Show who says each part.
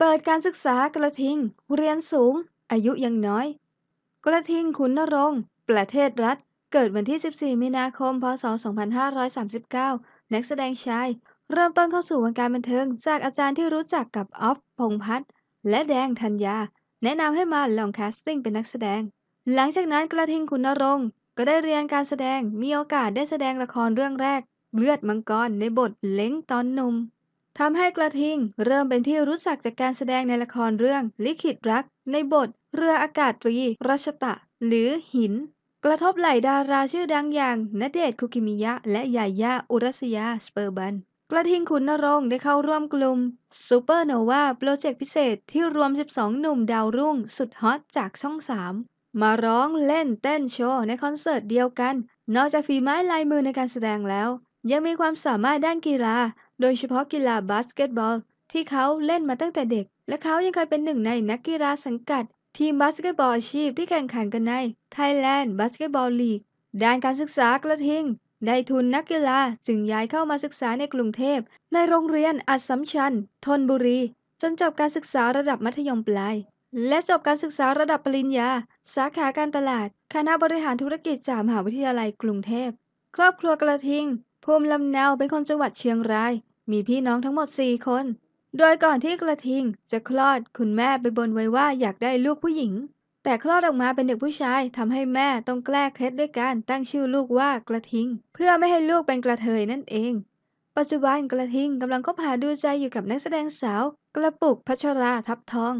Speaker 1: เปิดการศึกษากระทิง เรียนสูง อายุยังน้อย กระทิงขุนนรงค์ ประเทศรัฐ เกิดวันที่ 14 มีนาคม พศ 2539 นักแสดงชาย เริ่มต้นเข้าสู่วงการบันเทิง จากอาจารย์ที่รู้จักกับออฟ พงพัฒน์ และแดงธัญญา แนะนำให้มาลองแคสติ้งเป็นนักแสดง หลังจากนั้นกระทิงขุนนรงค์ก็ได้เรียนการแสดง มีโอกาสได้แสดงละครเรื่องแรก เลือดมังกรในบทเล้งตอนหนุ่ม ทำให้กระทิงเริ่มเป็นที่รู้จักจากการแสดงในละครเรื่องลิขิตรัก ในบท เรืออากาศตรีรัชตะ หรือหิน กระทบไหล่ดาราชื่อดังอย่างณเดชคุกิมิยะ และยาย่าอุรัสยาสเปอร์บัน กระทิงขุนนรงค์ได้เข้าร่วมกลุ่มซูเปอร์โนวาโปรเจกต์พิเศษที่รวม 12 หนุ่มดาวรุ่ง สุดฮอตจากช่อง 3 มาร้องเล่นเต้นโชว์ในคอนเสิร์ตเดียวกัน นอกจากฝีไม้ลายมือในการแสดงแล้ว ยังมีความสามารถด้านกีฬา โดยเฉพาะกีฬาบาสเกตบอล ที่เขาเล่นมาตั้งแต่เด็ก และเขายังเคยเป็นหนึ่งในนักกีฬาสังกัด ทีมบาสเกตบอลอาชีพที่แข่งขันกันใน Thailand Basketball League ด้านการศึกษากระทิงได้ทุนนักกีฬาจึงย้ายเข้ามาศึกษาในกรุงเทพ ในโรงเรียนอัสสัมชัญธนบุรี จนจบการศึกษาระดับมัธยมปลาย และจบการศึกษาระดับปริญญา สาขาการตลาด คณะบริหารธุรกิจจากมหาวิทยาลัยกรุงเทพ ครอบครัวกระทิง ภูมิลำเนาเป็นคนจังหวัดเชียงราย มีพี่น้องทั้งหมด 4 คน โดยก่อนที่กระทิงจะคลอดคุณแม่ไปบนไว้ว่าอยากได้ลูกผู้หญิง แต่คลอดออกมาเป็นเด็กผู้ชายทำให้แม่ต้องแกล้เคล็ดด้วยการตั้งชื่อลูกว่ากระทิง เพื่อไม่ให้ลูกเป็นกระเทยนั่นเอง ปัจจุบันกระทิงกำลังคบหาดูใจอยู่กับนักแสดงสาว กระปุกพัชราทับทอง